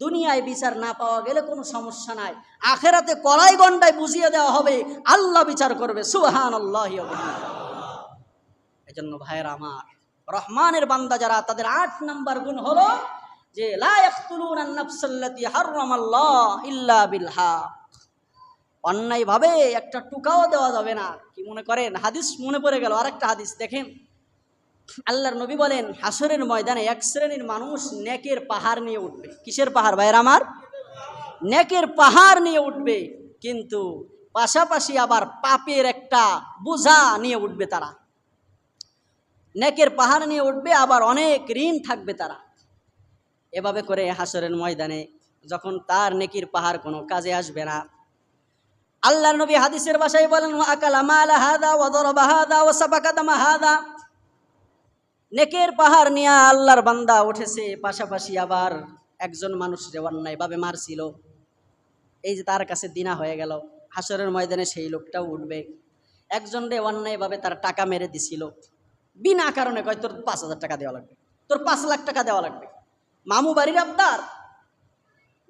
দুনিয়ায় বিচার না পাওয়া গেলে কোনো সমস্যা নাই। আখেরাতে কড়াই গন্ডায় বুঝিয়ে দেওয়া হবে, আল্লাহ বিচার করবে সুহান আল্লাহ এই জন্য ভাইয়ের আমার, রহমানের বান্দা যারা, তাদের আট নাম্বার গুণ হলো যে হক অন্যায়ভাবে একটা টুকাও দেওয়া যাবে না। কি মনে করেন? হাদিস মনে পড়ে গেল, আরেকটা হাদিস দেখেন। আল্লাহর নবী বলেন হাসরের ময়দানে এক শ্রেণির মানুষ নেকের পাহাড় নিয়ে উঠবে। কিসের পাহাড় ভাইয়ের আমার? নেকের পাহাড় নিয়ে উঠবে, কিন্তু পাশাপাশি আবার পাপের একটা বোঝা নিয়ে উঠবে তারা। নেকের পাহাড় নিয়ে উঠবে, আবার অনেক ঋণ থাকবে তারা। এভাবে করে হাসরের ময়দানে যখন তার নেকির পাহাড় কোনো কাজে আসবে না, আল্লাহর নবী হাদিসের বাসায় বলেন, "ওয়া আকালা মালা হাদা, ওয়া দরবা হাদা, ওয়া সাবাকা দামা হাদা। নেকের পাহাড় নিয়ে আল্লাহর বান্দা উঠেছে, পাশাপাশি আবার একজন মানুষ যে অন্যায়ভাবে মারছিল। এই যে তার কাছে দিনা হয়ে গেল। হাসরের ময়দানে সেই লোকটাও উঠবে। একজন রে অন্যায়ভাবে তার টাকা মেরে দিছিল। বিনা কারণে কয়, তোর পাঁচ হাজার টাকা দেওয়া লাগবে। তোর পাঁচ লাখ টাকা দেওয়া লাগবে। মামু বাড়ির আবদার?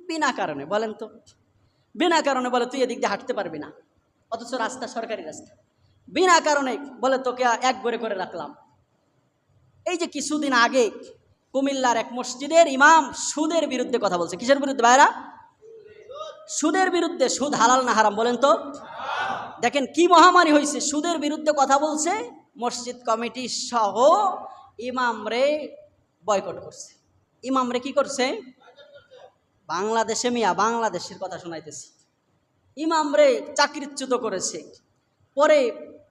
বিনা কারণে। বলেন তো। বিনা কারণে বলে, তুই এদিক দিয়ে হাঁটতে পারবি না। অথচ রাস্তা সরকারি রাস্তা। বিনা কারণে বলে, তোকে এক গড়ে করে রাখলাম। এই যে কিছুদিন আগে কুমিল্লার এক মসজিদের ইমাম সুদের বিরুদ্ধে কথা বলছে। কিসের বিরুদ্ধে ভাইরা? সুদের বিরুদ্ধে সুদ হালাল না হারাম বলেন তো? দেখেন কি মহামারী হয়েছে, সুদের বিরুদ্ধে কথা বলছে, মসজিদ কমিটি সহ ইমাম রে বয়কট করছে। ইমাম রে কি করছে? বাংলাদেশে মিয়া, বাংলাদেশের কথা শোনাইতেছি। ইমাম রে চাকরিচ্যুত করেছে। পরে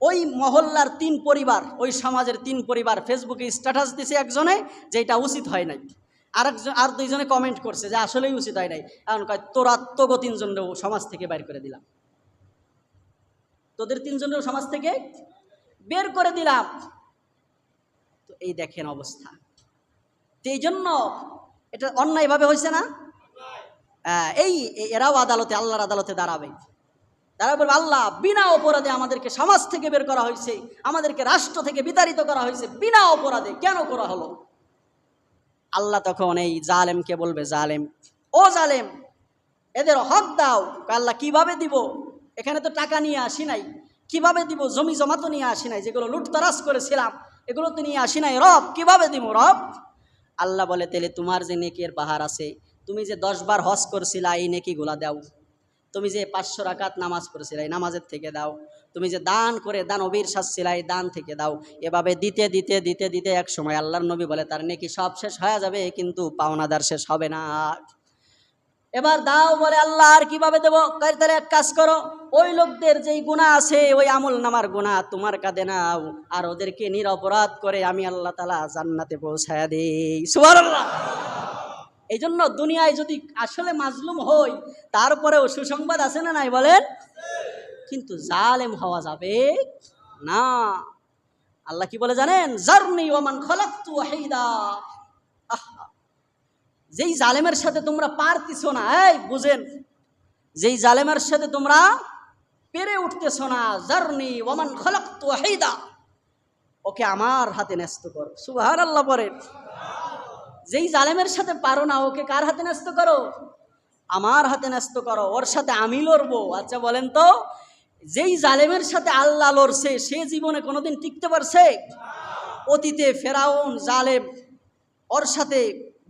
ওই মহল্লার তিন পরিবার ওই সমাজের তিন পরিবার ফেসবুকে স্ট্যাটাস দিছে একজনে যে এটা উচিত হয় নাই। আরেকজন আর দুইজনে কমেন্ট করছে যে আসলেই উচিত হয় নাই। এখন কয় তোরা তোগো তিনজনেও সমাজ থেকে বাইর করে দিলাম। তোদের তিনজনেও সমাজ থেকে বের করে দিলাম। তো এই দেখেন অবস্থা। এই জন্য এটা অন্যায়ভাবে হয়েছে না? হ্যাঁ, এই- এরাও আদালতে আল্লাহর আদালতে দাঁড়াবে। তারা বলবে, আল্লাহ, বিনা অপরাধে আমাদেরকে সমাজ থেকে বের করা হয়েছে, আমাদেরকে রাষ্ট্র থেকে বিতাড়িত করা হয়েছে, বিনা অপরাধে কেন করা হলো? আল্লাহ তখন এই জালেমকে বলবে, জালেম, ও জালেম, এদের হক দাও। আল্লাহ, কীভাবে দিব? এখানে তো টাকা নিয়ে আসি নাই। কীভাবে দিব? জমি জমা তো নিয়ে আসি নাই। যেগুলো লুটতরাজ করেছিলাম, এগুলো তো নিয়ে আসি নাই। রব, কীভাবে দিব, রব? আল্লাহ বলে তেলে তোমার যে নেকির পাহাড় আছে, তুমি যে দশবার হজ করছিলা, এই নেকিগুলা দাও। তুমি যে পাঁচশো রাকাত নামাজ পড়ছিলে এই নামাজের থেকে দাও। তুমি যে দান করে, দান অবির সাজছিলা এই দান থেকে দাও। এভাবে দিতে দিতে দিতে দিতে এক সময় আল্লাহর নবী বলে, তার নেকি সব শেষ হয়ে যাবে, কিন্তু পাওনাদার শেষ হবে না। এবার দাও বলে, আল্লাহ, আর কীভাবে দেবো? তাহলে এক কাজ করো। ওই লোকদের যেই গুণা আছে, ওই আমল নামার গুণা তোমার কাঁধে নাও। আর ওদেরকে নিরপরাধ করে আমি আল্লাহ তালা জান্নাতে পৌঁছায় দিই। এই জন্য দুনিয়ায় যদি আসলে মাজলুম হই, তারপরেও সুসংবাদ আছে না নাই বলেন? কিন্তু জালেম হওয়া যাবে না। আল্লাহ কি বলে জানেন? জারনি ওমান আহা! যেই জালেমের সাথে তোমরা পারতিছো না, এই বুঝেন, যেই জালেমের সাথে তোমরা পেরে উঠতেছ না, জারনি ওমান খলাক্তু ওয়াহিদা। ওকে আমার হাতে ন্যস্ত কর। আল্লাহ পরে যেই জালেমের সাথে পারো না, ওকে কার হাতে ন্যস্ত করো? আমার হাতে ন্যস্ত করো, ওর সাথে আমি লড়বো। আচ্ছা বলেন তো, যেই জালেমের সাথে আল্লাহ লড়ছে, সে জীবনে কোনোদিন টিকতে পারছে? অতীতে ফেরাউন জালেম ওর সাথে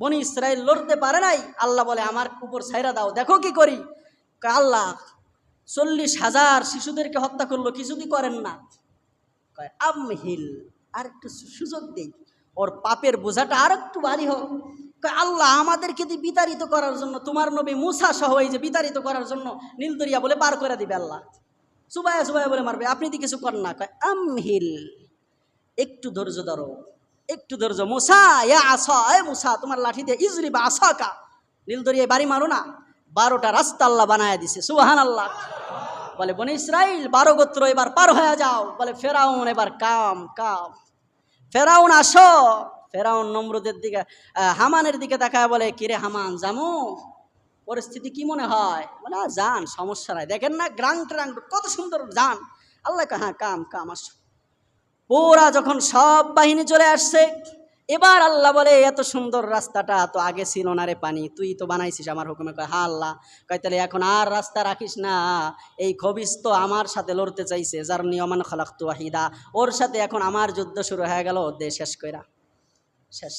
বনি ইসরায়েল লড়তে পারে নাই? আল্লাহ বলে, আমার উপর ছাইরা দাও, দেখো কি করি। আল্লাহ চল্লিশ হাজার শিশুদেরকে হত্যা করল কিছুদি করেন না? কয়, আমহিল আর একটু সুযোগ দেই। ওর পাপের বোঝাটা আর একটু ভারী হোক আল্লাহ আমাদেরকে দিয়ে বিতাড়িত করার জন্য তোমার নবী মুসা সহ এই যে বিতাড়িত করার জন্য নীলদরিয়া বলে পার করে দিবে আল্লাহ সুবায়া সুবায়া বলে মারবে আপনি তো কিছু করেন না কয় আমহিল একটু ধৈর্য ধরো একটু ধৈর্য মুসা এ আসা এ মুসা তোমার লাঠি দিয়ে ইজরি বা আসা কা নীলদরিয়ায় বাড়ি মারো না বারোটা রাস্তা আল্লাহ বানায় দিছে সুবাহান আল্লাহ বলে বনে ইসরাইল বারো গোত্র এবার পার হয়ে যাও বলে ফেরাউন এবার কাম কাম ফেরাউন আসো। ফেরাউন নমরুদের দিকে হামানের দিকে তাকায় বলে কিরে হামান জামু? পরিস্থিতি কি মনে হয়? বলে "আ, যান সমস্যা নাই। দেখেন না গ্রাং ট্রাং কত সুন্দর যান। আল্লাহ হ্যাঁ কাম কাম আসো। পুরা যখন সব বাহিনী চলে আসছে এবার আল্লাহ বলে, এত সুন্দর রাস্তাটা তো আগে ছিল না রে পানি, তুই তো বানাইছিস আমার হুকুমে। কয় হা আল্লাহ। কয়, তাহলে এখন আর রাস্তা রাখিস না। এই খবিস তো আমার সাথে লড়তে চাইছে। যার নিয়মান খালাক্তু ওয়াহিদা। ওর সাথে এখন আমার যুদ্ধ শুরু হয়ে গেল। দে, শেষ কইরা। শেষ।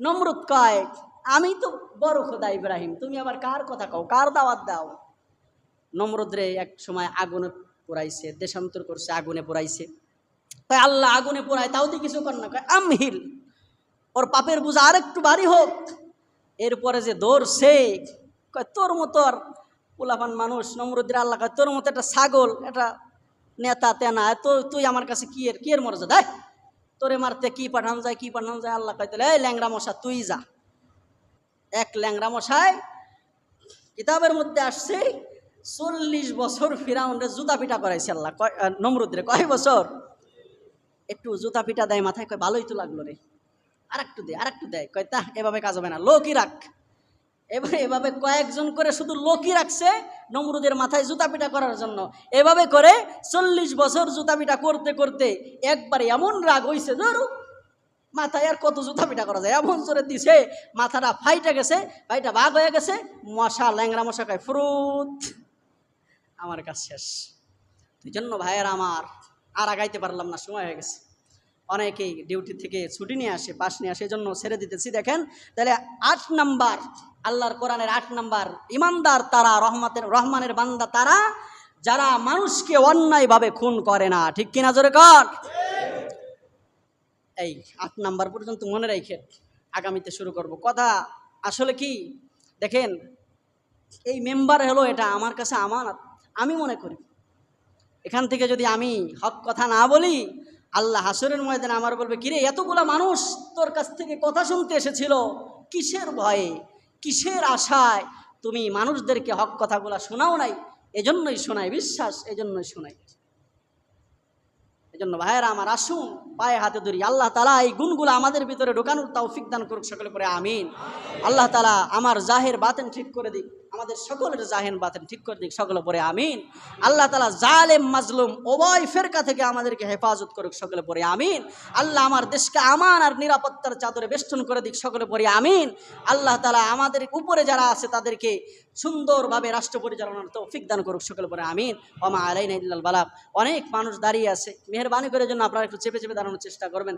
নমরুদ কয়, আমি তো বড় খোদা ইব্রাহিম, তুমি আবার কার কথা কও? কার দাওয়াত দাও? নমরুদ রে এক সময় আগুনে পোড়াইছে, দেশান্তর করছে, আগুনে পোড়াইছে। কয়, আল্লাহ আগুনে পোড়ায়, তাও তো কিছু কর না। কয়, আমহিল। ওর পাপের বোঝা আর একটু ভারী হোক। এরপরে যে দৌড়ছে কয়, তোর মতো আর পোলাপান মানুষ নমরুদ্দির আল্লাহ কয়, তোর মতো একটা ছাগল, একটা নেতা তেনা তো তুই আমার কাছে কি এর কি এর মর্যাদা? তোরে মারতে কি পাঠানো যায়, কি পাঠানো যায়, আল্লাহ কয়, তাহলে, এই ল্যাংরা মশা, তুই যা। এক ল্যাংরা মশায় কিতাবের মধ্যে আসছে, চল্লিশ বছর ফিরাউন্ডে জুতা পিটা করাইছে আল্লাহ। কয় নমরুদ্রে কয় বছর? একটু জুতা পিটা দেয় মাথায়, কয়, ভালোই তো লাগল রে। আর একটু দে আর একটু দেয় কয় তা এভাবে কাজ হবে না, লোকই রাখ। এবার এভাবে কয়েকজন করে শুধু লোকই রাখছে নমরুদের মাথায় জুতা পিটা করার জন্য। এভাবে করে চল্লিশ বছর জুতা পিটা করতে করতে একবার এমন রাগ হইছে ধরু মাথায় আর কত জুতা পিটা করা যায়? এমন জোরে দিছে, মাথাটা ফাইটা গেছে, ফাইটা ভাগ হয়ে গেছে, মশা ল্যাংরা মশা খায় ফ্রুত, আমার কাজ শেষ। তুই জন্য ভাইয়ের আমার আর আগাইতে পারলাম না, সময় হয়ে গেছে। অনেকেই ডিউটি থেকে ছুটি নিয়ে আসে পাশ নিয়ে আসে জন্য ছেড়ে দিতেছি। দেখেন, তাহলে আট নাম্বার, আল্লাহর কোরআনের আট নাম্বার, ইমানদার তারা, রহমাতের, রহমানের বান্দা তারা, যারা মানুষকে অন্যায়ভাবে খুন করে না। ঠিক কিনা জোরে কর? এই আট নাম্বার পর্যন্ত মনে রেখে আগামীতে শুরু করব। কথা আসলে কি? দেখেন, এই মেম্বার হলো এটা, আমার কাছে আমানত। আমি মনে করি এখান থেকে যদি আমি হক কথা না বলি, আল্লাহ হাসরের ময়দানে আমার বলবে, কিরে, এতগুলা মানুষ তোর কাছ থেকে কথা শুনতে এসেছিল, কিসের ভয়ে, কিসের আশায়? তুমি মানুষদেরকে হক কথাগুলা শোনাও নাই, এজন্যই শোনাই বিশ্বাস, এজন্যই শোনাই এজন্য ভাইয়েরা আমার আসুন, পায়ে হাতে ধরি, আল্লাহ তালা এই গুণগুলো আমাদের ভিতরে ঢোকানোর তৌফিক দান করুক সকলে পরে আমিন। আল্লাহ তালা আমার জাহের বাতেন ঠিক করে দিক। আমাদের সকলের জাহেন বাতেন ঠিক করে দিক, সকলে পরে আমিন। আল্লাহ তালা জালেম, মাজলুম ওবয় ফেরকা থেকে আমাদেরকে হেফাজত করুক, সকলে পরে আমিন। আল্লাহ আমার দেশকে আমান আর নিরাপত্তার চাদরে বেষ্টন করে দিক, সকলে পরে আমিন। আল্লাহ তালা আমাদের উপরে যারা আছে তাদেরকে সুন্দরভাবে রাষ্ট্র পরিচালনার তৌফিক দান করুক, সকলে পরে আমিন। ওমা আলাইনা ইল্লাল বালাক অনেক মানুষ দাঁড়িয়ে আছে। মেহরবানি করে জন্য আপনারা একটু চেপে চেপে দাঁড়ানোর চেষ্টা করবেন।